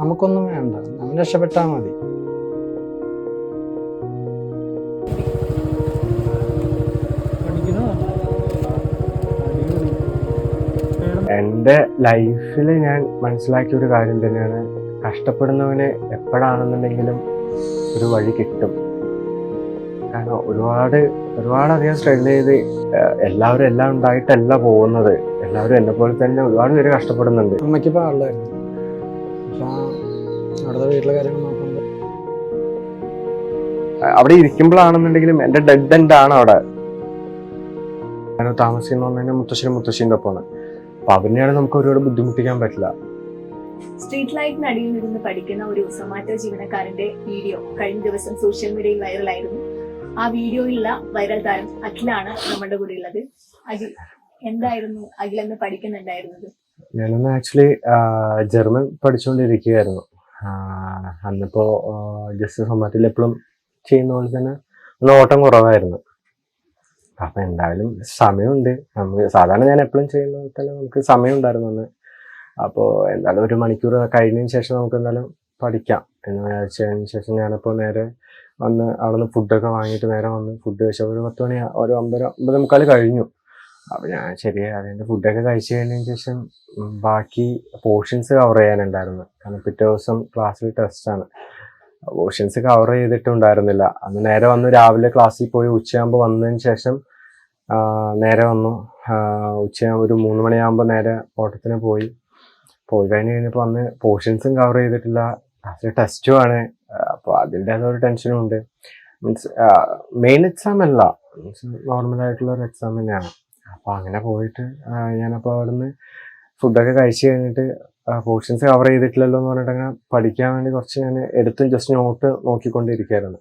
നമുക്കൊന്നും വേണ്ട. നമ്മൾ രക്ഷപ്പെട്ടാൽ മതി. എന്റെ ലൈഫിൽ ഞാൻ മനസ്സിലാക്കിയ ഒരു കാര്യം തന്നെയാണ്. കഷ്ടപ്പെടുന്നവന് എപ്പോഴാണെന്നുണ്ടെങ്കിലും ഒരു വഴി കിട്ടും. കാരണം ഒരുപാട് ഒരുപാട് അധികം സ്ട്രഗിൾ ചെയ്ത് എല്ലാവരും എല്ലാം ഉണ്ടായിട്ടല്ല പോകുന്നത്. എല്ലാവരും എന്നെ പോലെ തന്നെ ഒരുപാട് പേര് കഷ്ടപ്പെടുന്നുണ്ട്. അമ്മയ്ക്ക് പാടില്ലായിരുന്നു വീട്ടിലെ കാര്യങ്ങൾ നോക്കുമ്പോൾ അഹ് അവിടെ ഇരിക്കുമ്പോഴാണെന്നുണ്ടെങ്കിലും എന്റെ ഡെഡ് എൻഡ് ആണ് അവിടെ. ഞാൻ താമസിക്കുന്ന പറഞ്ഞാൽ മുത്തശ്ശനും മുത്തശ്ശിന്റെ ഒപ്പമാണ്. അപ്പൊ അവനെയാണ് നമുക്ക് ഒരുപാട് ബുദ്ധിമുട്ടിക്കാൻ പറ്റില്ല. സ്ട്രീറ്റ് ലൈറ്റിന് അടിയിൽ നിന്ന് പഠിക്കുന്ന ഒരു സൊമാറ്റോ ജീവനക്കാരന്റെ വീഡിയോ കഴിഞ്ഞ ദിവസം സോഷ്യൽ മീഡിയയിൽ വൈറലായിരുന്നു ആ വീഡിയോയിലുള്ള വൈറൽ താരം അഖിലാണ് നമ്മുടെ കൂടെ ഉള്ളത് അഖിൽ എന്തായിരുന്നു അഖിൽ എന്ന് പഠിക്കുന്നുണ്ടായിരുന്നത്? ഞാനൊന്ന് ആക്ച്വലി ജർമ്മൻ പഠിച്ചുകൊണ്ടിരിക്കുകയായിരുന്നു. അന്നിപ്പോ ജസ്റ്റ് സൊമാറ്റോയിൽ എപ്പോഴും ചെയ്യുന്ന പോലെ തന്നെ ഒന്ന് ഓട്ടം കുറവായിരുന്നു. അപ്പൊ എന്തായാലും സമയമുണ്ട്. നമുക്ക് സാധാരണ ഞാൻ എപ്പോഴും ചെയ്യുന്ന പോലെ തന്നെ നമുക്ക് സമയം ഉണ്ടായിരുന്നു അന്ന്. അപ്പോൾ എന്തായാലും ഒരു മണിക്കൂർ കഴിഞ്ഞതിന് ശേഷം നമുക്ക് എന്തായാലും പഠിക്കാം എന്ന് വിചാരിച്ചതിന് ശേഷം ഞാനിപ്പോ നേരെ വന്ന് അവിടെ നിന്ന് ഫുഡൊക്കെ വാങ്ങിയിട്ട് നേരെ വന്ന് ഫുഡ് കഴിച്ചാൽ ഒരു പത്ത് മണി ഒരു ഒമ്പത് ഒമ്പത് മുക്കാൽ കഴിഞ്ഞു. അപ്പോൾ ഞാൻ ശരി അതിന്റെ ഫുഡൊക്കെ കഴിച്ചു കഴിഞ്ഞതിന് ശേഷം ബാക്കി പോർഷൻസ് കവർ ചെയ്യാനുണ്ടായിരുന്നു. കാരണം പിറ്റേ ദിവസം ക്ലാസ്സിൽ ടെസ്റ്റാണ് പോർഷൻസ് കവർ ചെയ്തിട്ടുണ്ടായിരുന്നില്ല. അന്ന് നേരെ വന്ന്. രാവിലെ ക്ലാസ്സിൽ പോയി ഉച്ചയാകുമ്പോൾ വന്നതിന് ശേഷം നേരെ വന്നു. ഉച്ച ഒരു മൂന്ന് മണിയാകുമ്പോൾ നേരെ ഓട്ടത്തിന് പോയി. പോയി കഴിഞ്ഞ് കഴിഞ്ഞപ്പോൾ അന്ന് പോർഷൻസും കവർ ചെയ്തിട്ടില്ല. ക്ലാസ്സിൽ ടെസ്റ്റുമാണ് അപ്പോൾ അതിന്റേതൊരു ടെൻഷനും ഉണ്ട്. മീൻസ് മെയിൻ എക്സാം അല്ല. മീൻസ് നോർമൽ ആയിട്ടുള്ള ഒരു എക്സാം തന്നെയാണ്. അപ്പോൾ അങ്ങനെ പോയിട്ട് ഞാനപ്പോൾ അവിടെ അവിടുന്ന് ഫുഡൊക്കെ കഴിച്ച് കഴിഞ്ഞിട്ട് പോർഷൻസ് കവർ ചെയ്തിട്ടില്ലല്ലോ എന്ന് പറഞ്ഞിട്ട് അങ്ങനെ പഠിക്കാൻ വേണ്ടി കുറച്ച് ഞാൻ എടുത്ത് ജസ്റ്റ് നോട്ട് നോക്കിക്കൊണ്ടിരിക്കുകയായിരുന്നു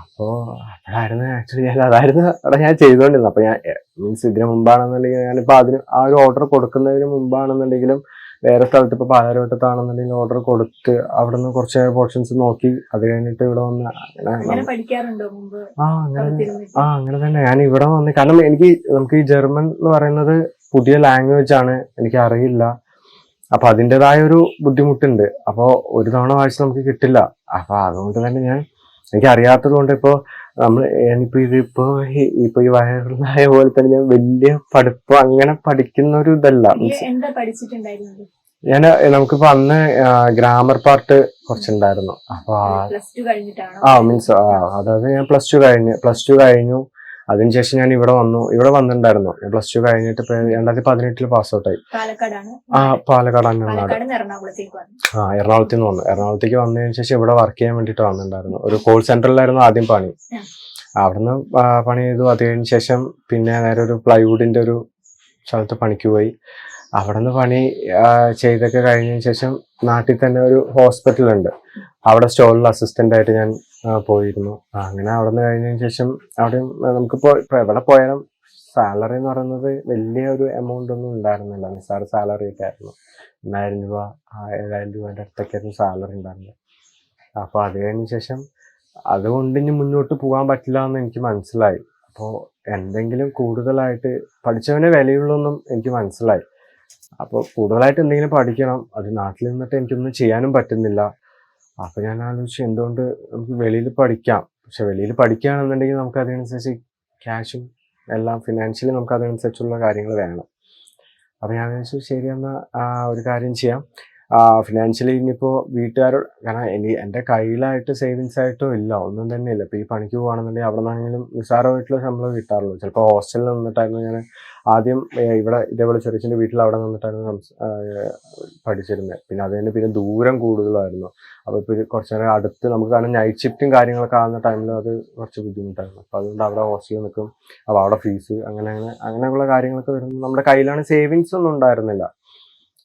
അപ്പോൾ അപ്പോഴായിരുന്നു ആക്ച്വലി ഞാൻ അതായിരുന്നു അവിടെ ഞാൻ ചെയ്തുകൊണ്ടിരുന്നത് അപ്പോൾ ഞാൻ മീൻസ് ഇതിന് മുമ്പാണെന്നുണ്ടെങ്കിൽ ഞാനിപ്പോൾ അതിന് ആ ഒരു ഓർഡർ കൊടുക്കുന്നതിന് മുമ്പാണെന്നുണ്ടെങ്കിലും വേറെ സ്ഥലത്ത് ഇപ്പോൾ പാലാരോട്ടത്താണെന്നുണ്ടെങ്കിൽ ഓർഡർ കൊടുത്ത് അവിടെ നിന്ന് കുറച്ച് പോർഷൻസ് നോക്കി. അത് കഴിഞ്ഞിട്ട് ഇവിടെ വന്ന് ആ അങ്ങനെ? ആ അങ്ങനെ തന്നെ. ഞാൻ ഇവിടെ വന്ന് കാരണം എനിക്ക് നമുക്ക് ഈ ജർമ്മൻ എന്ന് പറയുന്നത് പുതിയ ലാംഗ്വേജ് ആണ്. എനിക്ക് അറിയില്ല. അപ്പൊ അതിന്റെതായ ഒരു ബുദ്ധിമുട്ടുണ്ട്. അപ്പോൾ ഒരു തവണ വായിച്ച് നമുക്ക് കിട്ടില്ല. അപ്പൊ അതുകൊണ്ട് തന്നെ ഞാൻ എനിക്ക് അറിയാത്തത് കൊണ്ട് ഇപ്പോൾ നമ്മൾ ഞാനിപ്പോ ഇതിപ്പോ ഈ- ഇപ്പൊ ഈ വയറിലായ പോലെ തന്നെ ഞാൻ വലിയ പഠിപ്പ് അങ്ങനെ പഠിക്കുന്ന ഒരു ഇതല്ല ഞാൻ നമുക്കിപ്പോ അന്ന് ഗ്രാമർ പാർട്ട് കുറച്ചുണ്ടായിരുന്നു. അപ്പൊ ആ മീൻസ് അതായത് ഞാൻ പ്ലസ് ടു കഴിഞ്ഞു പ്ലസ് ടു കഴിഞ്ഞു. അതിനുശേഷം ഞാൻ ഇവിടെ വന്നു. ഇവിടെ വന്നിട്ടുണ്ടായിരുന്നു. ഞാൻ പ്ലസ് ടു കഴിഞ്ഞിട്ട് രണ്ടായിരത്തി പതിനെട്ടിൽ പാസ് ഔട്ടായി പാലക്കാടാണ്. ആ പാലക്കാട് അങ്ങനെ പാലക്കാട് എറണാകുളത്തേക്ക് വന്നു. ആ എറണാകുളത്ത് നിന്ന് വന്നു. എറണാകുളത്തേക്ക് വന്നതിന് ശേഷം ഇവിടെ വർക്ക് ചെയ്യാൻ വേണ്ടിട്ട് വന്നിട്ടുണ്ടായിരുന്നു. ഒരു കോൾ സെന്ററിലായിരുന്നു ആദ്യം പണി. അവിടുന്ന് പണി ചെയ്തു. അത് കഴിഞ്ഞ ശേഷം പിന്നെ നേരെ ഒരു പ്ലൈവുഡിന്റെ ഒരു സ്ഥലത്ത് പണിക്ക് പോയി. അവിടെ നിന്ന് പണി ചെയ്തൊക്കെ കഴിഞ്ഞതിന് ശേഷം നാട്ടിൽ തന്നെ ഒരു ഹോസ്പിറ്റലുണ്ട് അവിടെ സ്റ്റോറിൽ അസിസ്റ്റന്റ് ആയിട്ട് ഞാൻ പോയിരുന്നു. അങ്ങനെ അവിടെ നിന്ന് കഴിഞ്ഞതിന് ശേഷം അവിടെ നമുക്ക് നമുക്കിപ്പോ ഇപ്പൊ എവിടെ പോയാലും സാലറി എന്ന് പറയുന്നത് വലിയ ഒരു എമൗണ്ട് ഒന്നും ഉണ്ടായിരുന്നില്ല. നിസ്സാര സാലറി ഒക്കെ ആയിരുന്നു. എണ്ണായിരം രൂപ ഏഴായിരം രൂപേന്റെ അടുത്തൊക്കെയായിരുന്നു സാലറി ഉണ്ടായിരുന്നത്. അപ്പോൾ അത് കഴിഞ്ഞ ശേഷം അതുകൊണ്ട് ഇനി മുന്നോട്ട് പോകാൻ പറ്റില്ല എന്ന് എനിക്ക് മനസ്സിലായി. അപ്പോൾ എന്തെങ്കിലും കൂടുതലായിട്ട് പഠിച്ചവനെ വിലയുള്ളൊന്നും എനിക്ക് മനസ്സിലായി. അപ്പോൾ കൂടുതലായിട്ട് എന്തെങ്കിലും പഠിക്കണം. അത് നാട്ടിൽ നിന്നിട്ട് എനിക്കൊന്നും ചെയ്യാനും പറ്റുന്നില്ല. അപ്പോൾ ഞാൻ ആലോചിച്ചു എന്തുകൊണ്ട് നമുക്ക് വെളിയിൽ പഠിക്കാം? പക്ഷെ വെളിയിൽ പഠിക്കുകയാണെന്നുണ്ടെങ്കിൽ നമുക്ക് അതിനനുസരിച്ച് ക്യാഷും എല്ലാം ഫിനാൻഷ്യലി നമുക്ക് അതിനനുസരിച്ചുള്ള കാര്യങ്ങൾ വേണം. അപ്പോൾ ഞാൻ വിചാരിച്ചു ശരി എന്നാൽ ഒരു കാര്യം ചെയ്യാം. ഫിനാൻഷ്യലി ഇനിയിപ്പോൾ വീട്ടുകാരോട് കാരണം ഇനി എന്റെ കയ്യിലായിട്ട് സേവിങ്സ് ആയിട്ടോ ഇല്ല ഒന്നും തന്നെ ഇല്ല. ഇപ്പോൾ ഈ പണിക്ക് പോകുകയാണെന്നുണ്ടെങ്കിൽ അവിടെ നിന്നാണെങ്കിലും നിസ്സാരമായിട്ടുള്ള ശമ്പളം കിട്ടാറുള്ളൂ. ചിലപ്പോൾ ഹോസ്റ്റലിൽ നിന്നിട്ടായിരുന്നു ഞാൻ ആദ്യം ഇവിടെ ഇതേപോലെ ചെറിയച്ഛന്റെ വീട്ടിൽ അവിടെ നിന്നിട്ടായിരുന്നു പഠിച്ചിരുന്നത് പിന്നെ അത് തന്നെ പിന്നെ ദൂരം കൂടുതലായിരുന്നു. അപ്പോൾ ഇപ്പോൾ കുറച്ച് നേരം അടുത്ത് നമുക്ക് കാരണം നൈറ്റ് ഷിഫ്റ്റും കാര്യങ്ങളൊക്കെ ആകുന്ന ടൈമിൽ അത് കുറച്ച് ബുദ്ധിമുട്ടായിരുന്നു. അപ്പോൾ അതുകൊണ്ട് അവിടെ ഹോസ്റ്റലിൽ നിൽക്കും. അപ്പോൾ അവിടെ ഫീസ് അങ്ങനെ അങ്ങനെ അങ്ങനെയുള്ള കാര്യങ്ങളൊക്കെ വരുമ്പോൾ നമ്മുടെ കയ്യിലാണ്. സേവിങ്സ് ഒന്നും ഉണ്ടായിരുന്നില്ല.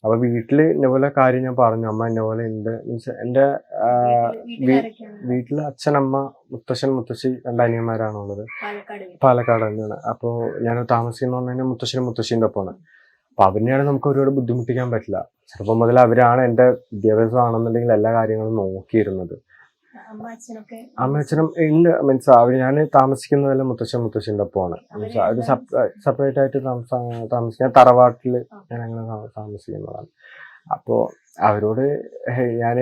അപ്പോൾ വീട്ടിൽ ഇന്നപോലെ കാര്യം ഞാൻ പറഞ്ഞു. അമ്മ ഇന്നപോലെ ഉണ്ട് മീൻസ് എന്റെ വീട്ടിൽ- അച്ഛൻ അമ്മ അച്ഛനമ്മ മുത്തശ്ശൻ മുത്തശ്ശി രണ്ടനിയന്മാരാണുള്ളത് പാലക്കാട്. തന്നെയാണ്. അപ്പോൾ ഞാൻ താമസിക്കുന്ന പറഞ്ഞാൽ മുത്തശ്ശനും മുത്തശ്ശിന്റെ ഒപ്പമാണ്. അപ്പോൾ അവരെയാണ് നമുക്ക് ഒരുപാട് ബുദ്ധിമുട്ടിക്കാൻ പറ്റില്ല. ചെറുപ്പം മുതൽ അവരാണ് എന്റെ വിദ്യാഭ്യാസം ആണെന്നുണ്ടെങ്കിൽ എല്ലാ കാര്യങ്ങളും നോക്കിയിരുന്നത്. അമ്മ ഇല്ല മീൻസ് അവർ ഞാൻ താമസിക്കുന്നതെല്ലാം മുത്തശ്ശൻ മുത്തശ്ശീന്റെ ഒപ്പമാണ്. മീൻസ് അവർ സെപ്പറേറ്റ് ആയിട്ട് താമസ- താമസിക്കാൻ തറവാട്ടിൽ ഞാൻ അങ്ങനെ താമസിക്കുന്നതാണ്. അപ്പോൾ അവരോട് ഞാൻ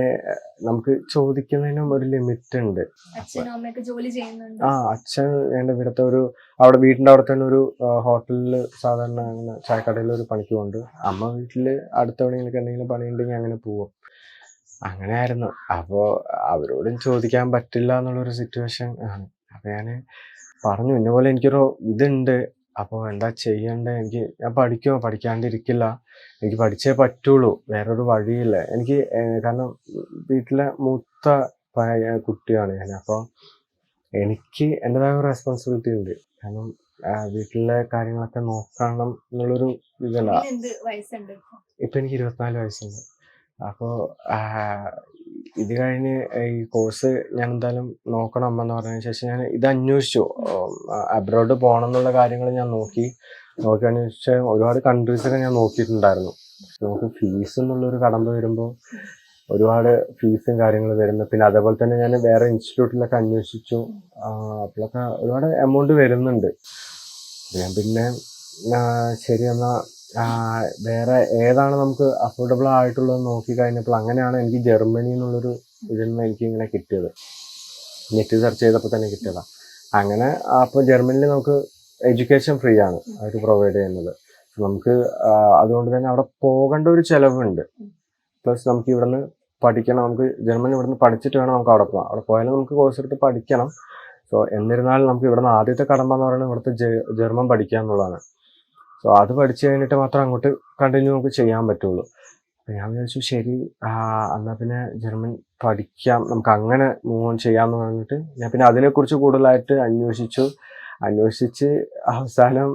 നമുക്ക് ചോദിക്കുന്നതിനും ഒരു ലിമിറ്റ് ഉണ്ട് ആ അച്ഛൻ എന്റെ ഇവിടുത്തെ ഒരു അവിടെ വീടിന്റെ അവിടെ തന്നെ ഒരു ഹോട്ടലിൽ സാധാരണ അങ്ങനെ ചായക്കടയിൽ ഒരു പണിക്ക് പോകുന്നുണ്ട് അമ്മ വീട്ടിൽ അടുത്ത എവിടെയെങ്കിലും എന്തെങ്കിലും പണിയുണ്ടെങ്കിൽ അങ്ങനെ പോവും. അങ്ങനെയായിരുന്നു. അപ്പോൾ അവരോടും ചോദിക്കാൻ പറ്റില്ല എന്നുള്ളൊരു സിറ്റുവേഷൻ ആണ്. അപ്പോൾ ഞാൻ പറഞ്ഞു ഇന്ന പോലെ എനിക്കൊരു ഇതുണ്ട്. അപ്പോൾ എന്താ ചെയ്യണ്ടേ? എനിക്ക് ഞാൻ പഠിക്കുമോ പഠിക്കാണ്ടിരിക്കില്ല. എനിക്ക് പഠിച്ചേ പറ്റുള്ളൂ. വേറൊരു വഴിയില്ല. എനിക്ക് കാരണം വീട്ടിലെ മൂത്ത കുട്ടിയാണ് ഞാൻ. അപ്പോൾ എനിക്ക് എന്റെതായ ഒരു റെസ്പോൺസിബിലിറ്റി ഉണ്ട്. കാരണം വീട്ടിലെ കാര്യങ്ങളൊക്കെ നോക്കണം എന്നുള്ളൊരു ഇതല്ല? ഇപ്പം എനിക്ക് ഇരുപത്തിനാല് വയസ്സുണ്ട്. അപ്പോൾ ഇത് കഴിഞ്ഞ് ഈ കോഴ്സ് ഞാൻ എന്തായാലും നോക്കണം അമ്മ എന്ന് പറഞ്ഞതിന് ശേഷം ഞാൻ ഇത് അന്വേഷിച്ചു. അബ്രോഡ് പോകണം എന്നുള്ള കാര്യങ്ങൾ ഞാൻ നോക്കി. നോക്കി അന്വേഷിച്ച ഒരുപാട് കൺട്രീസൊക്കെ ഞാൻ നോക്കിയിട്ടുണ്ടായിരുന്നു. നമുക്ക് ഫീസ് എന്നുള്ളൊരു കടമ്പ വരുമ്പോൾ ഒരുപാട് ഫീസും കാര്യങ്ങളും വരുന്നു. പിന്നെ അതേപോലെ തന്നെ ഞാൻ വേറെ ഇൻസ്റ്റിറ്റ്യൂട്ടിലൊക്കെ അന്വേഷിച്ചു. അപ്പോഴൊക്കെ ഒരുപാട് എമൗണ്ട് വരുന്നുണ്ട്. ഞാൻ പിന്നെ ശരി എന്നാൽ വേറെ ഏതാണ് നമുക്ക് അഫോർഡബിൾ ആയിട്ടുള്ളത് നോക്കി കഴിഞ്ഞപ്പോൾ അങ്ങനെയാണ് എനിക്ക് ജർമ്മനി എന്നുള്ളൊരു ഇതിൽ നിന്ന് എനിക്ക് ഇങ്ങനെ കിട്ടിയത്. നെറ്റ് സെർച്ച് ചെയ്തപ്പോൾ തന്നെ കിട്ടിയതാണ് അങ്ങനെ അപ്പോൾ ജർമ്മനിയിൽ നമുക്ക് എഡ്യൂക്കേഷൻ ഫ്രീ ആണ് അവർ പ്രൊവൈഡ് ചെയ്യുന്നത്. നമുക്ക് അതുകൊണ്ട് തന്നെ അവിടെ പോകേണ്ട ഒരു ചിലവുണ്ട്. പ്ലസ് നമുക്ക് ഇവിടുന്ന് പഠിക്കണം നമുക്ക് ജർമ്മനി ഇവിടുന്ന് പഠിച്ചിട്ട് വേണം നമുക്ക് അവിടെ പോകാം അവിടെ പോയാലും നമുക്ക് കോഴ്സ് എടുത്ത് പഠിക്കണം. സോ എന്നിരുന്നാലും നമുക്ക് ഇവിടുന്ന് ആദ്യത്തെ കടമ്പ എന്ന് പറയുന്നത് ഇവിടുത്തെ ജർമ്മൻ പഠിക്കുക എന്നുള്ളതാണ്. സോ അത് പഠിച്ചു കഴിഞ്ഞിട്ട് മാത്രം അങ്ങോട്ട് കണ്ടിന്യൂ നമുക്ക് ചെയ്യാൻ പറ്റുള്ളൂ. അപ്പം ഞാൻ വിചാരിച്ചു ശരി എന്നാൽ പിന്നെ ജർമ്മൻ പഠിക്കാം നമുക്ക് അങ്ങനെ മൂവ് ഓൺ ചെയ്യാമെന്ന് പറഞ്ഞിട്ട് ഞാൻ പിന്നെ അതിനെക്കുറിച്ച് കൂടുതലായിട്ട് അന്വേഷിച്ചു. അന്വേഷിച്ച് അവസാനം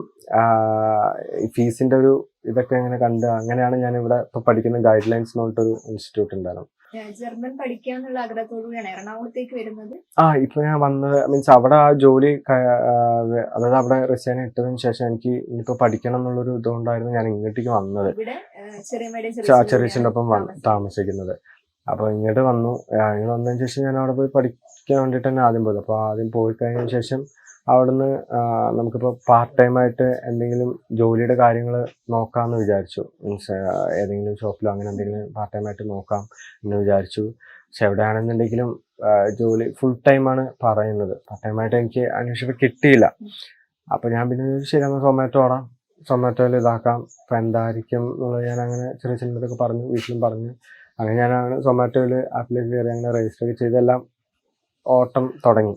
ഫീസിന്റെ ഒരു ഇതൊക്കെ എങ്ങനെ കണ്ട് അങ്ങനെയാണ് ഞാൻ ഇവിടെ ഇപ്പോൾ പഠിക്കുന്ന ഗൈഡ് ലൈൻസ് എന്ന് പറഞ്ഞിട്ടൊരു ഇൻസ്റ്റിറ്റ്യൂട്ട് ഉണ്ടായിരുന്നു. ജർമ്മൻ പഠിക്കാന്നുള്ള ആഗ്രഹത്തോടുകൂടിയാണ്. എറണാകുളത്തേക്ക് വരുന്നത്. ആ ഇപ്പൊ ഞാൻ വന്നത് മീൻസ് അവിടെ ആ ജോലി അതായത് അവിടെ റിസൈൻ ഇട്ടതിന് ശേഷം എനിക്ക് ഇനിയിപ്പോ പഠിക്കണം എന്നുള്ളൊരു ഇതുകൊണ്ടായിരുന്നു ഞാൻ ഇങ്ങോട്ടേക്ക് വന്നത്. ഇവിടെ ഏഹ് ചെറിയമ്മയുടെ ച- ഒപ്പം താമസിക്കുന്നത്. അപ്പൊ ഇങ്ങോട്ട് വന്നു. ഇങ്ങനെ വന്നതിന് ശേഷം ഞാൻ അവിടെ പോയി പഠിക്കാൻ വേണ്ടിട്ട് തന്നെ ആദ്യം പോയത്. അപ്പൊ ആദ്യം പോയി കഴിഞ്ഞതിന് ശേഷം അവിടുന്ന് നമുക്കിപ്പോൾ പാർട്ട് ടൈം ആയിട്ട് എന്തെങ്കിലും ജോലിയുടെ കാര്യങ്ങൾ നോക്കാമെന്ന് വിചാരിച്ചു. മീൻസ് ഏതെങ്കിലും ഷോപ്പിലോ അങ്ങനെ എന്തെങ്കിലും പാർട്ട് ടൈം ആയിട്ട് നോക്കാം എന്ന് വിചാരിച്ചു. പക്ഷെ എവിടെയാണെന്നുണ്ടെങ്കിലും ജോലി ഫുൾ ടൈമാണ് പറയുന്നത്. പാർട്ട് ടൈം ആയിട്ട് എനിക്ക് അന്വേഷിച്ചപ്പോൾ കിട്ടിയില്ല. അപ്പോൾ ഞാൻ പിന്നെ ശരി എന്നാൽ സൊമാറ്റോ ഓടാം സൊമാറ്റോയിൽ ഇതാക്കാം. അപ്പം എന്തായിരിക്കും എന്നുള്ളത് ഞാൻ അങ്ങനെ ചെറിയ ചിലതൊക്കെ പറഞ്ഞു വീട്ടിലും പറഞ്ഞു. അങ്ങനെ ഞാനാണ് സൊമാറ്റോയിൽ ആപ്പിലേക്ക് കയറി അങ്ങനെ രജിസ്റ്റർ ചെയ്തെല്ലാം ഓട്ടം തുടങ്ങി.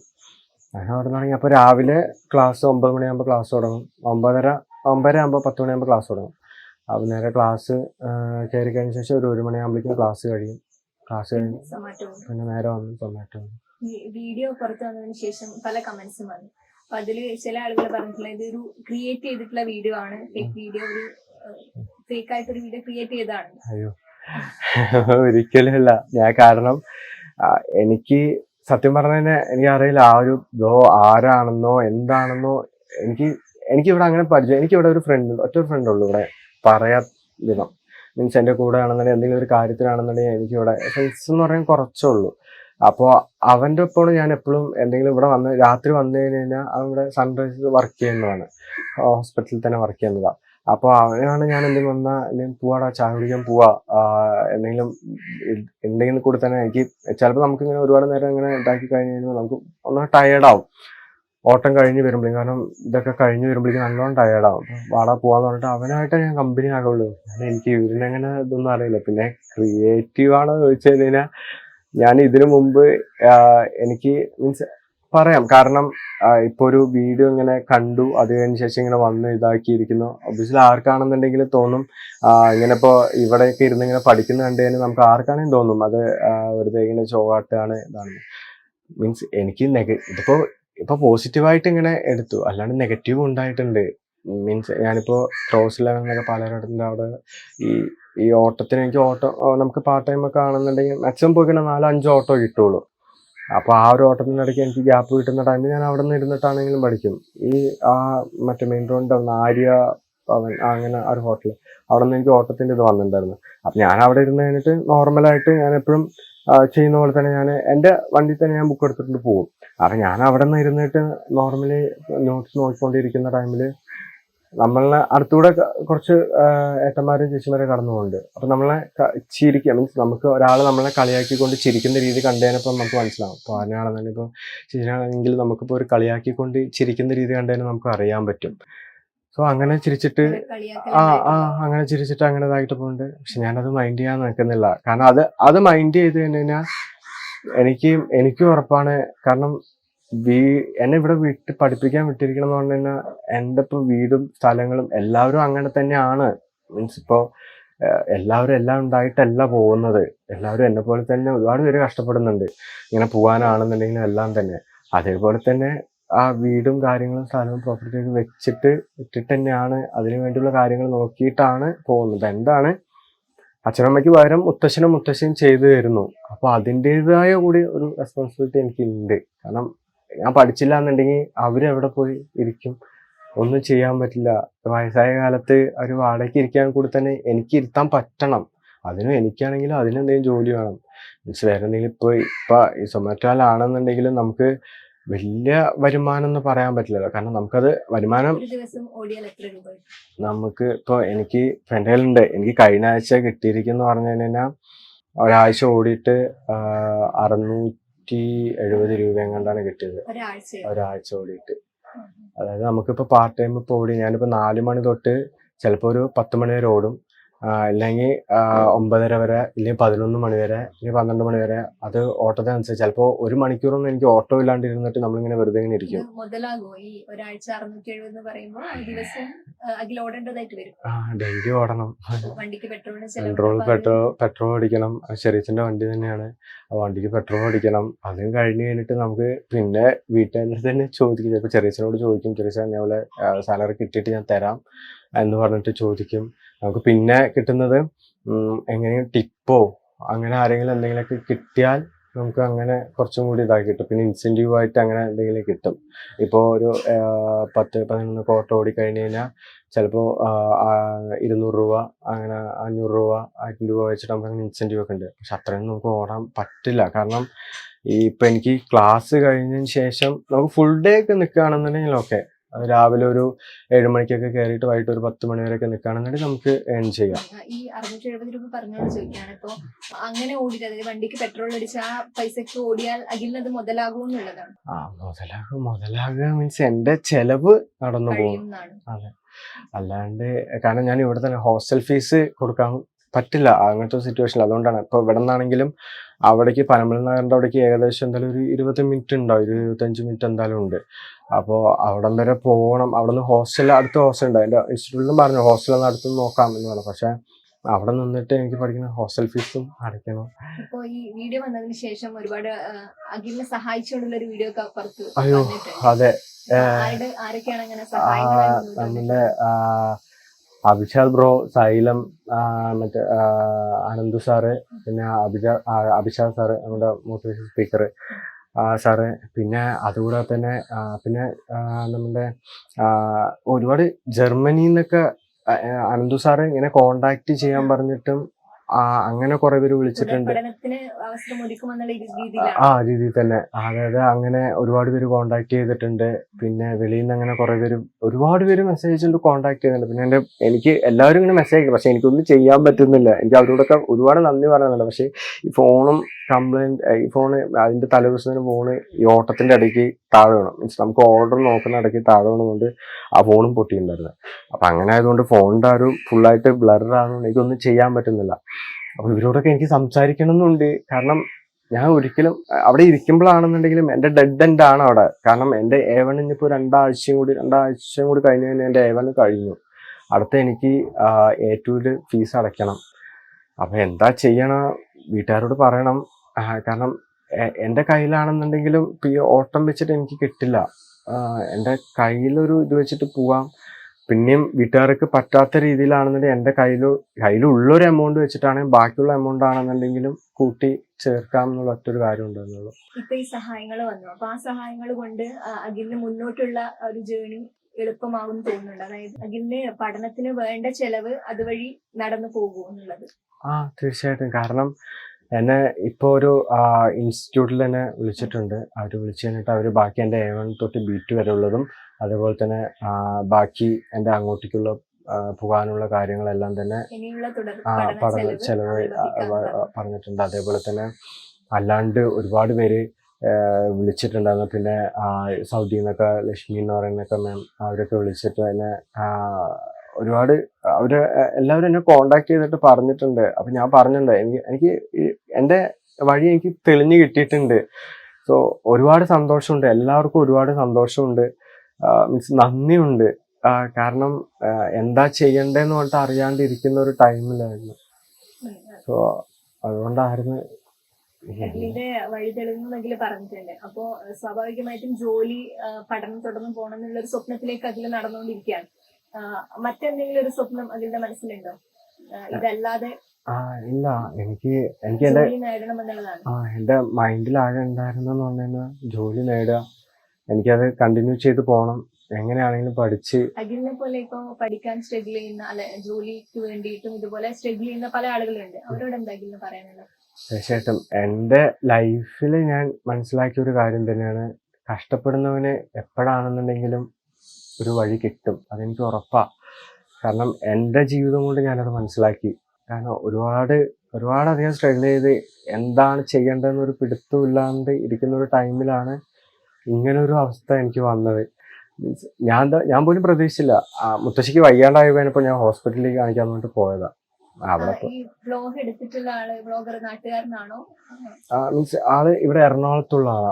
അങ്ങനെ അവിടെ തുടങ്ങി അപ്പോൾ രാവിലെ ക്ലാസ് ഒമ്പത് മണിയാകുമ്പോൾ ക്ലാസ് തുടങ്ങും. ഒമ്പതര ഒമ്പതര ആകുമ്പോൾ പത്ത് മണിയാകുമ്പോൾ ക്ലാസ് തുടങ്ങും. അപ്പോൾ നേരെ ക്ലാസ് കയറി കഴിഞ്ഞ ശേഷം ഒരു ഒരു മണിയാകുമ്പോഴേക്കും ക്ലാസ് കഴിയും. ക്ലാസ് കഴിഞ്ഞ് പിന്നെ നേരെ വന്നു സൊമാറ്റോ. വീഡിയോ പുറത്തു വന്നതിന് ശേഷം പല കമന്റ്സും വന്നു. അപ്പൊ അതിൽ ചില ആളുകൾ പറഞ്ഞിട്ടുള്ള ഇതൊരു ക്രിയേറ്റ് ചെയ്തിട്ടുള്ള വീഡിയോ ആണ്. ഫേക്ക് വീഡിയോ ഒരു ഫേക്ക് ആയിട്ട് ഒരു വീഡിയോ ക്രിയേറ്റ് ചെയ്തതാണ്. അയ്യോ. ഒരിക്കലും ഇല്ല ഞാൻ കാരണം എനിക്ക് സത്യം പറഞ്ഞാൽ എനിക്ക് അറിയില്ല ആ ഒരു ബ്രോ ആരാണെന്നോ എന്താണെന്നോ എനിക്ക് എനിക്ക് ഇവിടെ അങ്ങനെ പരിചയം എനിക്ക് ഇവിടെ ഒരു ഫ്രണ്ട് ഒറ്റ ഫ്രണ്ട് ഉള്ളൂ ഇവിടെ പറയാ വിധം. മീൻസ് എന്റെ കൂടെ ആണെന്നുണ്ടെങ്കിൽ എന്തെങ്കിലും ഒരു കാര്യത്തിനാണെന്നുണ്ടെങ്കിൽ എനിക്കിവിടെ ഫ്രണ്ട്സ് എന്ന് പറയാൻ കുറച്ചേ ഉള്ളൂ. അപ്പോൾ അവന്റെ ഒപ്പം ഞാൻ എപ്പോഴും എന്തെങ്കിലും ഇവിടെ വന്ന് രാത്രി വന്നു കഴിഞ്ഞ് കഴിഞ്ഞാൽ അവൻ ഇവിടെ സൺറൈസ് വർക്ക് ചെയ്യുന്നതാണ്. ഹോസ്പിറ്റലിൽ തന്നെ വർക്ക് ചെയ്യുന്നതാണ് അപ്പോൾ അവനാണ് ഞാൻ എന്തെങ്കിലും വന്നാൽ എന്തെങ്കിലും പോവാടാ ചായ കുടിക്കാൻ പോവാ. എന്തെങ്കിലും എന്തെങ്കിലും കൂടെ തന്നെ എനിക്ക് ചിലപ്പോൾ നമുക്ക് ഇങ്ങനെ ഒരുപാട് നേരം ഇങ്ങനെ ഇതാക്കി കഴിഞ്ഞ് കഴിയുമ്പോൾ നമുക്ക് ഒന്ന് ടയേർഡാവും ഓട്ടം കഴിഞ്ഞ് വരുമ്പോഴേക്കും കാരണം ഇതൊക്കെ കഴിഞ്ഞ് വരുമ്പോഴേക്കും നല്ലോണം ടയേർഡാവും വാടാ പോവാന്ന് പറഞ്ഞിട്ട് അവനായിട്ട് ഞാൻ കമ്പനി ആകുള്ളൂ എനിക്ക് ഇവരിനെങ്ങനെ ഇതൊന്നും അറിയില്ല. പിന്നെ ക്രിയേറ്റീവ് ആണോ ചോദിച്ചു കഴിഞ്ഞാൽ ഞാൻ ഇതിനു മുമ്പ് എനിക്ക് മീൻസ് പറയാം. കാരണം ഇപ്പൊ ഒരു വീഡിയോ ഇങ്ങനെ കണ്ടു അത് കഴിഞ്ഞ ശേഷം ഇങ്ങനെ വന്ന് ഇതാക്കിയിരിക്കുന്നു. ഒബ്വിയസ്ലി ആർക്കാണെന്നുണ്ടെങ്കിൽ തോന്നും ഇങ്ങനെ ഇപ്പോ ഇവിടെയൊക്കെ ഇരുന്ന് ഇങ്ങനെ പഠിക്കുന്ന കണ്ടു കഴിഞ്ഞാൽ നമുക്ക് ആർക്കാണെങ്കിലും തോന്നും അത് വെറുതെ ഇങ്ങനെ ചോവാട്ടാണ് ഇതാണ്. മീൻസ് എനിക്ക് നെഗ ഇതിപ്പോ ഇപ്പൊ പോസിറ്റീവായിട്ട് ഇങ്ങനെ എടുത്തു. അല്ലാണ്ട് നെഗറ്റീവ് ഉണ്ടായിട്ടുണ്ട്. മീൻസ് ഞാനിപ്പോ ക്രോസ് ലെവൽ എന്നൊക്കെ അവിടെ ഈ ഈ ഓട്ടത്തിന് എനിക്ക് ഓട്ടോ നമുക്ക് പാർട്ട് ടൈം ഒക്കെ ആണെന്നുണ്ടെങ്കിൽ മാക്സിമം പോയി കഴിഞ്ഞാൽ നാലോ അഞ്ചോ ഓട്ടോ കിട്ടുള്ളൂ. അപ്പോൾ ആ ഒരു ഓട്ടത്തിനിടയ്ക്ക് എനിക്ക് ഗ്യാപ്പ് കിട്ടുന്ന ടൈമിൽ ഞാൻ അവിടെ നിന്ന് ഇരുന്നിട്ടാണെങ്കിലും പഠിക്കും. ഈ ആ മറ്റേ മെയിൻ റോഡിന്റെ അവിടെ ആര്യ പവൻ അങ്ങനെ ആ ഒരു ഹോട്ടൽ അവിടെ നിന്ന് എനിക്ക് ഓട്ടത്തിന്റെ ഇത് വന്നിട്ടുണ്ടായിരുന്നു. അപ്പം ഞാൻ അവിടെ ഇരുന്ന് കഴിഞ്ഞിട്ട് നോർമലായിട്ട് ഞാൻ എപ്പോഴും ചെയ്യുന്ന പോലെ തന്നെ ഞാൻ എന്റെ വണ്ടി തന്നെ ഞാൻ ബുക്ക് എടുത്തിട്ട് പോകും. അപ്പം ഞാൻ അവിടെ നിന്ന് ഇരുന്നിട്ട് നോർമലി നോട്ട്സ് നോക്കിക്കൊണ്ടിരിക്കുന്ന ടൈമിൽ നമ്മളെ അടുത്തൂടെ കുറച്ച് ഏട്ടന്മാരും ചേച്ചിമാരും കടന്നു പോകുന്നുണ്ട് അപ്പൊ നമ്മളെ ചിരിക്കുക മീൻസ് നമുക്ക് ഒരാൾ നമ്മളെ കളിയാക്കിക്കൊണ്ട് ചിരിക്കുന്ന രീതി കണ്ടതിനപ്പം നമുക്ക് മനസ്സിലാവും. ഇപ്പോൾ ആരെയാണെന്നുണ്ടെങ്കിൽ ഇപ്പോൾ ചേച്ചിയാണെങ്കിൽ നമുക്കിപ്പോൾ ഒരു കളിയാക്കിക്കൊണ്ട് ചിരിക്കുന്ന രീതി കണ്ടതിന് നമുക്ക് അറിയാൻ പറ്റും. സോ അങ്ങനെ ചിരിച്ചിട്ട് ആ ആ അങ്ങനെ ചിരിച്ചിട്ട് അങ്ങനെ ഇതായിട്ട് പോകുന്നുണ്ട് പക്ഷെ ഞാനത് മൈൻഡ് ചെയ്യാൻ നിൽക്കുന്നില്ല കാരണം അത് അത് മൈൻഡ് ചെയ്ത് കഴിഞ്ഞാൽ എനിക്ക് എനിക്കും ഉറപ്പാണ്. കാരണം വീ എന്നെ ഇവിടെ വിട്ട് പഠിപ്പിക്കാൻ വിട്ടിരിക്കണം എന്ന് പറഞ്ഞു കഴിഞ്ഞാൽ എന്റെ ഇപ്പോൾ വീടും സ്ഥലങ്ങളും എല്ലാവരും അങ്ങനെ തന്നെയാണ്. മീൻസ് ഇപ്പോൾ എല്ലാവരും എല്ലാം ഉണ്ടായിട്ടല്ല പോകുന്നത്. എല്ലാവരും എന്നെ പോലെ തന്നെ ഒരുപാട് പേര് കഷ്ടപ്പെടുന്നുണ്ട്. ഇങ്ങനെ പോകാനാണെന്നുണ്ടെങ്കിലും എല്ലാം തന്നെ. അതേപോലെ തന്നെ ആ വീടും കാര്യങ്ങളും സ്ഥലവും പ്രോപ്പർട്ടിയൊക്കെ വെച്ചിട്ട് ഇട്ടിട്ട് തന്നെയാണ് അതിനു വേണ്ടിയുള്ള കാര്യങ്ങൾ നോക്കിയിട്ടാണ് പോകുന്നത്. എന്താണ്? അച്ഛനമ്മയ്ക്ക് പകരം മുത്തശ്ശനും മുത്തശ്ശിയും ചെയ്തു തരുന്നു. അപ്പൊ അതിന്റെതായ കൂടി ഒരു റെസ്പോൺസിബിലിറ്റി എനിക്കുണ്ട്. കാരണം ഞാൻ പഠിച്ചില്ല എന്നുണ്ടെങ്കിൽ അവരെവിടെ പോയി ഇരിക്കും? ഒന്നും ചെയ്യാൻ പറ്റില്ല. വയസ്സായ കാലത്ത് അവർ വാടകയ്ക്ക് ഇരിക്കാൻ കൂടി തന്നെ എനിക്ക് ഇരുത്താൻ പറ്റണം. അതിനും എനിക്കാണെങ്കിലും അതിനെന്തെങ്കിലും ജോലി വേണം. മീൻസ് വേറെ എന്തെങ്കിലും ഇപ്പോൾ ഇപ്പോൾ ഈ സൊമാറ്റോയിലാണെന്നുണ്ടെങ്കിലും നമുക്ക് വലിയ വരുമാനം എന്ന് പറയാൻ പറ്റില്ലല്ലോ. കാരണം നമുക്കത് വരുമാനം നമുക്ക് ഇപ്പോൾ എനിക്ക് എന്റെ കയ്യിലുണ്ട് എനിക്ക് കഴിഞ്ഞ ആഴ്ച കിട്ടിയിരിക്കുന്നു പറഞ്ഞു കഴിഞ്ഞാൽ ഒരാഴ്ച ഓടിയിട്ട് ആ, അറുന്നൂറ്റി എഴുപത് രൂപ എങ്ങാണ്ടാണ് കിട്ടിയത് ഒരാഴ്ച ഓടിയിട്ട് അതായത് നമുക്കിപ്പോൾ പാർട്ട് ടൈം ഇപ്പോൾ ഓടി ഞാനിപ്പോൾ നാല് മണി തൊട്ട് ചിലപ്പോൾ ഒരു പത്ത് മണി വരെ ഓടും. ആ, അല്ലെങ്കിൽ ഒമ്പതര വരെ ഇല്ലെങ്കിൽ പതിനൊന്ന് മണി വരെ അല്ലെങ്കിൽ പന്ത്രണ്ട് മണി വരെ അത് ഓട്ടത്തിനനുസരിച്ച് ചിലപ്പോൾ ഒരു മണിക്കൂറൊന്നും എനിക്ക് ഓട്ടോ ഇല്ലാണ്ട് ഇരുന്നിട്ട് നമ്മളിങ്ങനെ വെറുതെ ഇങ്ങനെ ഇരിക്കും. ഡെയിലി ഓടണം. പെട്രോൾ പെട്രോൾ പെട്രോൾ അടിക്കണം ശരീരത്തിന്റെ വണ്ടി തന്നെയാണ്. ആ വണ്ടിക്ക് പെട്രോൾ അടിക്കണം അതും കഴിഞ്ഞ് കഴിഞ്ഞിട്ട് നമുക്ക് പിന്നെ വീട്ടുകാരുടെ തന്നെ ചോദിക്കും. ചിലപ്പോൾ ചെറിയച്ചനോട് ചോദിക്കും. ചെറിയ ഞാൻ സാലറി കിട്ടിയിട്ട് ഞാൻ തരാം എന്ന് പറഞ്ഞിട്ട് ചോദിക്കും. നമുക്ക് പിന്നെ കിട്ടുന്നത് എങ്ങനെ എങ്ങനെയും ടിപ്പോ അങ്ങനെ ആരെങ്കിലും എന്തെങ്കിലുമൊക്കെ കിട്ടിയാൽ നമുക്ക് അങ്ങനെ കുറച്ചും കൂടി ഇതാക്കി കിട്ടും. പിന്നെ ഇൻസെന്റീവ് ആയിട്ട് അങ്ങനെ എന്തെങ്കിലും കിട്ടും. ഇപ്പോൾ ഒരു പത്ത് പതിനൊന്ന് കോട്ട ഓടി കഴിഞ്ഞ് കഴിഞ്ഞാൽ ചിലപ്പോൾ ഇരുന്നൂറ് രൂപ അങ്ങനെ അഞ്ഞൂറ് രൂപ ആയിരം രൂപ വെച്ചിട്ട് നമുക്ക് അങ്ങനെ ഇൻസെന്റീവ് ഒക്കെ ഉണ്ട്. പക്ഷെ അത്രയും നമുക്ക് ഓടാൻ പറ്റില്ല. കാരണം ഈ ഇപ്പം എനിക്ക് ക്ലാസ് കഴിഞ്ഞതിന് ശേഷം നമുക്ക് ഫുൾ ഡേ ഒക്കെ നിൽക്കുകയാണെന്നുണ്ടെങ്കിൽ ഓക്കെ രാവിലെ ഒരു ഏഴ് മണിക്കൊക്കെ കയറിയിട്ട് വൈകിട്ട് ഒരു പത്ത് മണി വരെയൊക്കെ നിൽക്കുകയാണെന്നുണ്ടെങ്കിൽ നമുക്ക് ഏൺ ചെയ്യാം. ഈ അറുന്നൂറ്റി എഴുപത് രൂപ പറഞ്ഞോട് ചോദിക്കുകയാണ്. അങ്ങനെ ഓടിയിട്ട് അതായത് വണ്ടിക്ക് പെട്രോൾ അടിച്ച് ആ പൈസക്ക് ഓടിയാൽ അഖിലിനത് മുതലാകും എന്നുള്ളതാണ്. ആ മുതലാകുക മീൻസ് എന്റെ ചെലവ് നടന്നു പോകും അതെ. അല്ലാണ്ട് കാരണം ഞാൻ ഇവിടെ തന്നെ ഹോസ്റ്റൽ ഫീസ് കൊടുക്കാൻ പറ്റില്ല അങ്ങനത്തെ സിറ്റുവേഷൻ അതുകൊണ്ടാണ്. ഇപ്പോൾ ഇവിടെ നിന്നാണെങ്കിലും അവിടേക്ക് പനമ്പല നഗറിന്റെ അവിടേക്ക് ഏകദേശം എന്തായാലും ഒരു ഇരുപത് മിനിറ്റ് ഉണ്ടാവും ഒരു ഇരുപത്തഞ്ച് മിനിറ്റ് എന്തായാലും ഉണ്ട്. അപ്പോൾ അവിടെ വരെ പോകണം അവിടെ നിന്ന് ഹോസ്റ്റലിൽ അടുത്ത ഹോസ്റ്റൽ ഉണ്ട്. എന്റെ ഇൻസ്റ്റിറ്റ്യൂട്ടിലും പറഞ്ഞു ഹോസ്റ്റലിൽ നിന്ന് അടുത്ത് നോക്കാം എന്ന് പറഞ്ഞു. പക്ഷേ അവിടെ നിന്നിട്ട് എനിക്ക് പഠിക്കുന്ന ഹോസ്റ്റൽ ഫീസും അടയ്ക്കണം. ഇപ്പൊ ഈ വീഡിയോ വന്നതിന് ശേഷം ഒരുപാട് ആ, അഖിലിനെ സഹായിച്ചുകൊണ്ടുള്ള ഒരു വീഡിയോ ഒക്കെ അയ്യോ, അതെ. നമ്മുടെ അഭിഷാദ് ബ്രോ സൈലം മറ്റേ അനന്തു സാറ് പിന്നെ അഭിജാ അഭിഷാദ് സാറ് നമ്മുടെ മോട്ടിവേഷൻ സ്പീക്കർ സാറ് പിന്നെ അതുകൂടാതെ തന്നെ പിന്നെ നമ്മുടെ ഒരുപാട് ജർമ്മനിന്നൊക്കെ നിന്നൊക്കെ അനന്തു സാറെ ഇങ്ങനെ കോണ്ടാക്ട് ചെയ്യാൻ പറഞ്ഞിട്ടും അങ്ങനെ കുറെ പേര് വിളിച്ചിട്ടുണ്ട്. ആ രീതിയിൽ തന്നെ. അതായത് അങ്ങനെ ഒരുപാട് പേര് കോണ്ടാക്ട് ചെയ്തിട്ടുണ്ട്. പിന്നെ വെളിയിൽ നിന്ന് അങ്ങനെ കുറെ പേര് ഒരുപാട് പേര് മെസ്സേജ് അയച്ചുകൊണ്ട് കോണ്ടാക്ട് ചെയ്യുന്നുണ്ട്. പിന്നെ എന്റെ എനിക്ക് എല്ലാവരും ഇങ്ങനെ മെസ്സേജ് അയക്കും. പക്ഷെ എനിക്കൊന്നും ചെയ്യാൻ പറ്റുന്നില്ല. എനിക്ക് അവരോടൊക്കെ ഒരുപാട് നന്ദി പറയുന്നുണ്ട് പക്ഷെ ഈ ഫോണും കംപ്ലൈന്റ് ഈ ഫോണ് അതിന്റെ തലേദിവസത്തിന് ഫോണ് ഈ ഓട്ടത്തിന്റെ ഇടയ്ക്ക് താഴെ വേണം. മീൻസ് നമുക്ക് ഓർഡർ നോക്കുന്ന ഇടയ്ക്ക് താഴെ വേണമുണ്ട് ആ ഫോണും പൊട്ടിയിട്ടുണ്ടായിരുന്നു അപ്പം അങ്ങനെ ആയതുകൊണ്ട് ഫോണിന്റെ ആ ഒരു ഫുള്ളായിട്ട് ബ്ലർ എനിക്കൊന്നും ചെയ്യാൻ പറ്റുന്നില്ല. അപ്പോൾ ഇവരോടൊക്കെ എനിക്ക് സംസാരിക്കണം എന്നുണ്ട് കാരണം ഞാൻ ഒരിക്കലും അവിടെ ഇരിക്കുമ്പോഴാണെന്നുണ്ടെങ്കിലും എന്റെ ഡെഡ് എൻഡ് ആണ് അവിടെ. കാരണം എന്റെ ഏവൺ ഇനിയിപ്പോൾ രണ്ടാഴ്ചയും കൂടി രണ്ടാഴ്ചയും കൂടി കഴിഞ്ഞ് കഴിഞ്ഞാൽ എന്റെ ഏവൺ കഴിഞ്ഞു. അടുത്ത എനിക്ക് ടുവിൽ ഫീസ് അടയ്ക്കണം. അപ്പം എന്താ ചെയ്യണം? വീട്ടുകാരോട് പറയണം. കാരണം എന്റെ കയ്യിലാണെന്നുണ്ടെങ്കിലും പി ഈ ഓട്ടം വെച്ചിട്ട് എനിക്ക് കിട്ടില്ല. എന്റെ കയ്യിലൊരു ഇത് വെച്ചിട്ട് പോവാം. പിന്നെയും വീട്ടുകാർക്ക് പറ്റാത്ത രീതിയിലാണെന്നുണ്ടെങ്കിൽ എന്റെ കയ്യിൽ കയ്യിലുള്ളൊരു എമൗണ്ട് വെച്ചിട്ടാണെങ്കിൽ ബാക്കിയുള്ള എമൗണ്ട് ആണെന്നുണ്ടെങ്കിലും കൂട്ടി ചേർക്കാം എന്നുള്ള ഒറ്റൊരു കാര്യം ഉണ്ടെന്നുള്ളൂ. ഇപ്പൊ ഈ സഹായങ്ങൾ വന്നു. അപ്പൊ ആ സഹായങ്ങൾ കൊണ്ട് അഖിലിന് മുന്നോട്ടുള്ള ഒരു ജേണി എളുപ്പമാകും തോന്നുന്നുണ്ട്. അതായത് അഖിലിന് പഠനത്തിന് വേണ്ട ചെലവ് അതുവഴി നടന്നു പോകും എന്നുള്ളത്. ആ തീർച്ചയായിട്ടും. കാരണം എന്നെ ഇപ്പോൾ ഒരു ഇൻസ്റ്റിറ്റ്യൂട്ടിൽ തന്നെ വിളിച്ചിട്ടുണ്ട്. അവർ വിളിച്ചു കഴിഞ്ഞിട്ട് അവർ ബാക്കി എന്റെ എ വൺ തൊട്ട് ബി ടു വരെ ഉള്ളതും അതുപോലെ തന്നെ ബാക്കി എന്റെ അങ്ങോട്ടേക്കുള്ള പോകാനുള്ള കാര്യങ്ങളെല്ലാം തന്നെ പഠന ചെലവ്. പറഞ്ഞിട്ടുണ്ട്. അതേപോലെ തന്നെ അല്ലാണ്ട് ഒരുപാട് പേര് വിളിച്ചിട്ടുണ്ടായിരുന്നു. പിന്നെ സൗദിന്നൊക്കെ സൗദിയിൽ നിന്നൊക്കെ ലക്ഷ്മി എന്ന് പറയുന്നൊക്കെ മാം അവരൊക്കെ വിളിച്ചിട്ട് എന്നെ ഒരുപാട് അവർ എല്ലാവരും എന്നെ കോണ്ടാക്ട് ചെയ്തിട്ട് പറഞ്ഞിട്ടുണ്ട്. അപ്പൊ ഞാൻ പറഞ്ഞിട്ടുണ്ട് എനിക്ക് എനിക്ക് എന്റെ വഴി എനിക്ക് തെളിഞ്ഞു കിട്ടിയിട്ടുണ്ട്. സോ ഒരുപാട് സന്തോഷമുണ്ട്. എല്ലാവർക്കും ഒരുപാട് സന്തോഷമുണ്ട്. മീൻസ് നന്ദിയുണ്ട്. കാരണം എന്താ ചെയ്യണ്ടേന്ന് പറഞ്ഞിട്ട് അറിയാണ്ടിരിക്കുന്ന ഒരു ടൈമിലായിരുന്നു. സോ അതുകൊണ്ടായിരുന്നു വഴി അപ്പോ സ്വാഭാവികമായിട്ടും ജോലി പഠനം തുടർന്ന് പോകണം എന്നുള്ള ഒരു സ്വപ്നത്തിലേക്ക് അതിൽ നടന്നുകൊണ്ടിരിക്കുകയാണ്. മറ്റെന്തെങ്കിലും ഒരു സ്വപ്നം അതിന്റെ മനസ്സിലുണ്ടോ? ഇതല്ലാതെ ആ ഇല്ല. എനിക്ക് എനിക്ക് എന്റെ ആ എന്റെ മൈൻഡിലാകെ ഉണ്ടായിരുന്നെന്ന് പറഞ്ഞു കഴിഞ്ഞാൽ ജോലി നേടുക. എനിക്കത് കണ്ടിന്യൂ ചെയ്ത് പോകണം. എങ്ങനെയാണെങ്കിലും പഠിച്ച് അഖിലിനെ പോലെ ഇപ്പൊ പഠിക്കാൻ സ്ട്രഗിൾ ചെയ്യുന്ന അല്ലെ ജോലിക്ക് വേണ്ടിയിട്ടും ഇതുപോലെ സ്ട്രഗിൾ ചെയ്യുന്ന പല ആളുകളുണ്ട്. അവരോട് എന്താ അഖിലിന് പറയാനുള്ളത്? തീർച്ചയായിട്ടും. എന്റെ ലൈഫിൽ ഞാൻ മനസ്സിലാക്കിയ ഒരു കാര്യം തന്നെയാണ്. കഷ്ടപ്പെടുന്നവന് എപ്പോഴാണെന്നുണ്ടെങ്കിലും ഒരു വഴി കിട്ടും. അതെനിക്ക് ഉറപ്പാ. കാരണം എന്റെ ജീവിതം കൊണ്ട് ഞാനത് മനസ്സിലാക്കി. കാരണം ഒരുപാട് ഒരുപാടധികം സ്ട്രഗിൾ ചെയ്ത് എന്താണ് ചെയ്യേണ്ടതെന്നൊരു പിടുത്തമില്ലാണ്ട് ഇരിക്കുന്ന ഒരു ടൈമിലാണ് ഇങ്ങനൊരു അവസ്ഥ എനിക്ക് വന്നത്. മീൻസ് ഞാൻ ഞാൻ പോലും പ്രതീക്ഷിച്ചില്ല. മുത്തശ്ശിക്ക് വയ്യാണ്ടായി ഞാൻ ഹോസ്പിറ്റലിലേക്ക് കാണിക്കാൻ വേണ്ടി പോയതാ. അവിടെ ബ്ലോഗ് എടുത്തിട്ടുള്ള ആൾ ബ്ലോഗർ നാട്ടുകാരനാണോ? മീൻസ് ആൾ ഇവിടെ എറണാകുളത്തുള്ള ആളാ.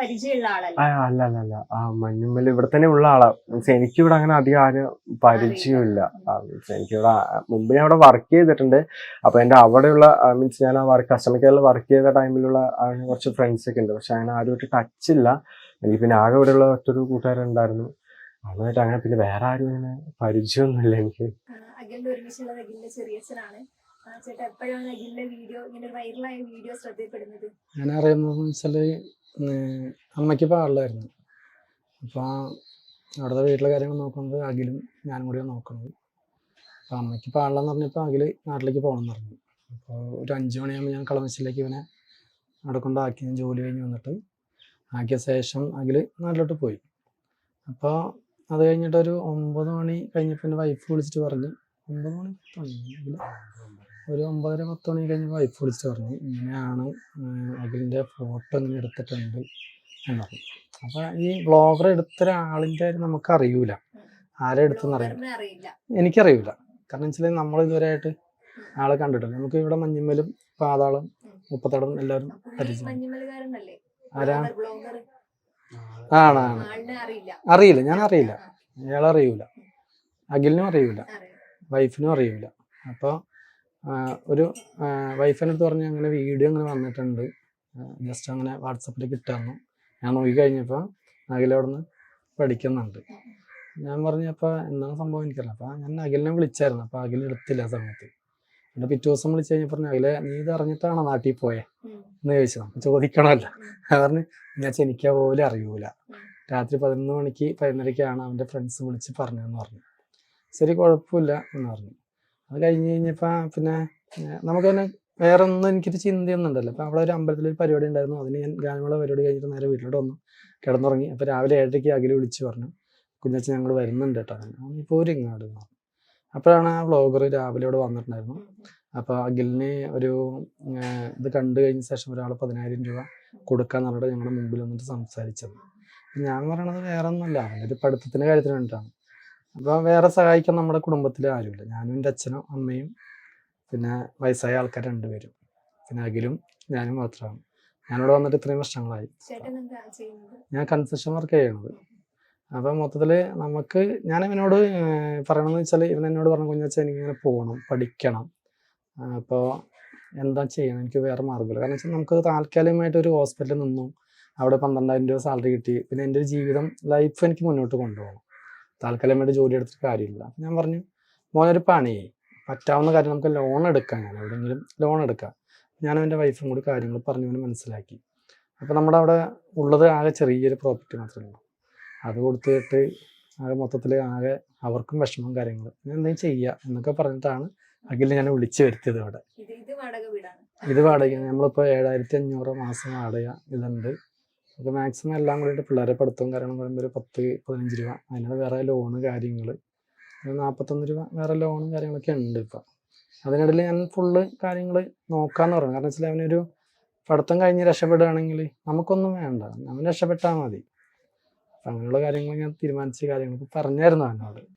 പരിചയമുള്ള ആളല്ല? അല്ല അല്ല അല്ല. ആ മഞ്ഞുമ്മൽ ഇവിടെ തന്നെ ഉള്ള ആളാ. മീൻസ് എനിക്കിവിടെ അങ്ങനെ അധികം ആരും പരിചയമില്ല. മീൻസ് എനിക്കിവിടെ മുമ്പ് ഞാൻ അവിടെ വർക്ക് ചെയ്തിട്ടുണ്ട്. അപ്പൊ എന്റെ അവിടെയുള്ള മീൻസ് ഞാൻ ആ വർക്ക് കസ്റ്റമർ കെയറിൽ വർക്ക് ചെയ്ത ടൈമിലുള്ള കുറച്ച് ഫ്രണ്ട്സ് ഒക്കെ ഉണ്ട്. പക്ഷെ അങ്ങനെ ആരുമായിട്ട് ടച്ച് ഇല്ല. എനിക്ക് പിന്നെ ആകെ ഇവിടെയുള്ള മറ്റൊരു കൂട്ടുകാരുണ്ടായിരുന്നു അതുമായിട്ട് അങ്ങനെ പിന്നെ വേറെ ആരും അങ്ങനെ പരിചയമൊന്നുമില്ല എനിക്ക്. അഖിലിന്റെ ഒരുമിച്ചുള്ള അഖിലിന്റെ ചെറിയച്ഛനാണ്. ചേട്ടാ എപ്പോഴാണ് അഖിലിന്റെ വീഡിയോ ഇങ്ങനെ വൈറലായ വീഡിയോ ശ്രദ്ധയിൽപ്പെടുന്നത്? ഞാൻ അറിയുന്നത് വെച്ചാൽ അമ്മയ്ക്ക് പാടില്ലായിരുന്നു അപ്പൊ അവിടുത്തെ വീട്ടിലെ കാര്യങ്ങൾ നോക്കുന്നത് അഖിലും ഞാനും കൂടിയാണ് നോക്കുന്നത്. അപ്പൊ അമ്മയ്ക്ക് പാടില്ലെന്ന് പറഞ്ഞപ്പോ അഖിൽ നാട്ടിലേക്ക് പോകണം എന്ന് പറഞ്ഞു. അപ്പോൾ ഒരു അഞ്ചു മണിയാകുമ്പോൾ ഞാൻ കളമശ്ശിലേക്ക് ഇവനെ അവിടെ കൊണ്ടാക്കി ഞാൻ ജോലി കഴിഞ്ഞ് വന്നിട്ട് ആക്കിയ ശേഷം അഖിൽ നാട്ടിലോട്ട് പോയി. അപ്പോൾ അത് കഴിഞ്ഞിട്ട് ഒരു ഒമ്പത് മണി കഴിഞ്ഞപ്പോൾ എന്റെ വൈഫ് വിളിച്ചിട്ട് പറഞ്ഞു ഒമ്പത് മണി പത്ത് മണി ഒരു ഒമ്പതര പത്ത് മണി കഴിഞ്ഞ് വൈഫ് വിളിച്ച് പറഞ്ഞു ഇങ്ങനെയാണ് അഖിലിന്റെ ഫോട്ടോ ഇങ്ങനെ എടുത്തിട്ടുണ്ട് എന്ന് പറഞ്ഞു അപ്പോൾ ഈ ബ്ലോഗർ എടുത്ത ഒരാളിന്റെ നമുക്ക് അറിയൂല. ആരെ എടുത്തെന്ന് അറിയാം ബ്ലോഗറിനെ അറിയില്ല. എനിക്കറിയൂല. കാരണം വെച്ചാൽ നമ്മൾ ഇതുവരെയായിട്ട് ആളെ കണ്ടിട്ടില്ല. നമുക്ക് ഇവിടെ മഞ്ഞുമ്മലും പാതാളും മുപ്പത്തടം എല്ലാവരും പരിചയം ആരാ? ബ്ലോഗർ ആണ് ആണ് അറിയില്ല. ഞാൻ അറിയില്ല. അയാളറിയൂല അഖിലിനും അറിയൂല. അറിയില്ല. വൈഫിനും അറിയില്ല അപ്പോൾ ഒരു വൈഫിന്റെ അടുത്ത് പറഞ്ഞ് അങ്ങനെ വീഡിയോ അങ്ങനെ വന്നിട്ടുണ്ട്. ജസ്റ്റ് അങ്ങനെ വാട്സപ്പിൽ കിട്ടാമെന്നു ഞാൻ നോക്കി കഴിഞ്ഞപ്പോൾ അഖിലവിടെ നിന്ന് പഠിക്കുന്നുണ്ട്. ഞാൻ പറഞ്ഞപ്പോൾ എന്താണ് സംഭവം? എനിക്കറിയില്ല. അപ്പോൾ ഞാൻ അഖിലിനെ വിളിച്ചായിരുന്നു. അപ്പോൾ അഖിൽ എടുത്തില്ല ആ സമയത്ത്. പിന്നെ പിറ്റേ ദിവസം വിളിച്ച് കഴിഞ്ഞപ്പോൾ പറഞ്ഞു അഖിലെ നീ ഇത് അറിഞ്ഞിട്ടാണോ നാട്ടിൽ പോയേ. എന്ന് ചോദിച്ചു. നമുക്ക് ചോദിക്കണമല്ലോ. ഞാൻ പറഞ്ഞു ഞാൻ എനിക്ക് പോലും അറിയൂല. രാത്രി പതിനൊന്ന് മണിക്ക് പതിനൊന്നരയ്ക്കാണ് അവന്റെ ഫ്രണ്ട്സ് വിളിച്ച് പറഞ്ഞതെന്ന് പറഞ്ഞു. ശരി കുഴപ്പമില്ല എന്ന് പറഞ്ഞു. അത് കഴിഞ്ഞ് കഴിഞ്ഞപ്പോൾ പിന്നെ നമുക്ക് തന്നെ വേറെ ഒന്നും എനിക്കൊരു ചിന്തയൊന്നും ഉണ്ടല്ലോ അപ്പോൾ അവിടെ ഒരു അമ്പലത്തിൽ ഒരു പരിപാടി ഉണ്ടായിരുന്നു. അതിന് ഞാൻ ഗാനമേള പരിപാടി കഴിഞ്ഞിട്ട് നേരെ വീട്ടിലോട്ട് വന്നു. കിടന്നുറങ്ങി. അപ്പോൾ രാവിലെ ഏഴരയ്ക്ക് അകലെ വിളിച്ച് പറഞ്ഞു കുഞ്ഞച്ചൻ ഞങ്ങൾ വരുന്നുണ്ട് കേട്ടോ. ഇപ്പോൾ ഒരു ഇങ്ങാട് എന്ന് പറഞ്ഞു അപ്പോഴാണ് ആ വ്ളോഗർ രാവിലെ ഇവിടെ വന്നിട്ടുണ്ടായിരുന്നു. അപ്പോൾ അഖിലിന് ഒരു ഇത് കണ്ടു കഴിഞ്ഞ ശേഷം ഒരാൾ പതിനായിരം രൂപ കൊടുക്കാന്ന് പറഞ്ഞിട്ട് ഞങ്ങളുടെ മുമ്പിൽ വന്നിട്ട് സംസാരിച്ചത്. ഞാൻ പറയണത് വേറെ ഒന്നുമല്ല അവന്റെ ഒരു പഠിത്തത്തിന്റെ കാര്യത്തിന് വേണ്ടിയിട്ടാണ് അപ്പോൾ വേറെ സഹായിക്കാൻ നമ്മുടെ കുടുംബത്തിൽ ആരുമില്ല. ഞാനും എന്റെ അച്ഛനും അമ്മയും പിന്നെ വയസ്സായ ആൾക്കാർ രണ്ടുപേരും. പിന്നെ അഖിലും ഞാനും മാത്രമാണ്. ഞാനിവിടെ വന്നിട്ട് ഇത്രയും വർഷങ്ങളായി ഞാൻ കൺസ്ട്രക്ഷൻ വർക്ക് ചെയ്യണത് അപ്പം മൊത്തത്തിൽ നമുക്ക് ഞാൻ ഇവനോട് പറയണമെന്ന് വെച്ചാൽ ഇവൻ എന്നോട് പറഞ്ഞു എനിക്ക് ഇങ്ങനെ പോകണം പഠിക്കണം. അപ്പോൾ എന്താ ചെയ്യണം? എനിക്ക് വേറെ മാർഗമില്ല. കാരണം വെച്ചാൽ നമുക്ക് താൽക്കാലികമായിട്ട് ഒരു ഹോസ്പിറ്റലിൽ നിന്നും അവിടെ പന്ത്രണ്ടായിരം രൂപ സാലറി കിട്ടി. പിന്നെ എന്റെ ഒരു ജീവിതം ലൈഫ് എനിക്ക് മുന്നോട്ട് കൊണ്ടുപോകണം. താൽക്കാലികമായിട്ട് ജോലി എടുത്തിട്ട് കാര്യമില്ല. അപ്പം ഞാൻ പറഞ്ഞു മോനൊരു പണിയേ. പറ്റാവുന്ന കാര്യം നമുക്ക് ലോൺ എടുക്കാം ഞാൻ. എവിടെയെങ്കിലും ലോൺ എടുക്കാം. ഞാനും എന്റെ വൈഫും കൂടി കാര്യങ്ങൾ പറഞ്ഞു അവന് മനസ്സിലാക്കി. അപ്പോൾ നമ്മുടെ അവിടെ ഉള്ളത് ആകെ ചെറിയൊരു പ്രോപ്പർട്ടി മാത്രമേ ഉള്ളൂ. അത് കൊടുത്തിട്ട് ആകെ മൊത്തത്തിൽ ആകെ അവർക്കും വിഷമം കാര്യങ്ങൾ ഞാൻ എന്തെങ്കിലും ചെയ്യുക എന്നൊക്കെ പറഞ്ഞിട്ടാണ് അഖിൽ ഞാൻ വിളിച്ചു വരുത്തിയത് അവിടെ. ഇത് വാടക നമ്മളിപ്പോൾ ഏഴായിരത്തി അഞ്ഞൂറ് മാസം വാടക ഇതുണ്ട്. അപ്പോൾ മാക്സിമം എല്ലാം കൂടിയിട്ട് പിള്ളേരെ പഠിത്തവും കാര്യങ്ങളും പറയുമ്പോൾ ഒരു പത്ത് പതിനഞ്ച് രൂപ. അതിനകത്ത് വേറെ ലോണ് കാര്യങ്ങൾ നാൽപ്പത്തൊന്ന് രൂപ വേറെ ലോണും കാര്യങ്ങളൊക്കെ ഉണ്ട് ഇപ്പം. അതിനിടയിൽ ഞാൻ ഫുള്ള് കാര്യങ്ങൾ നോക്കാന്ന് പറഞ്ഞു. കാരണം വെച്ചാൽ അവനൊരു പഠിത്തം കഴിഞ്ഞ് രക്ഷപ്പെടുകയാണെങ്കിൽ നമുക്കൊന്നും വേണ്ട. അവൻ രക്ഷപ്പെട്ടാൽ മതി. അങ്ങനെയുള്ള കാര്യങ്ങൾ ഞാൻ തീരുമാനിച്ച കാര്യങ്ങൾ പറഞ്ഞായിരുന്നു അവനോട്.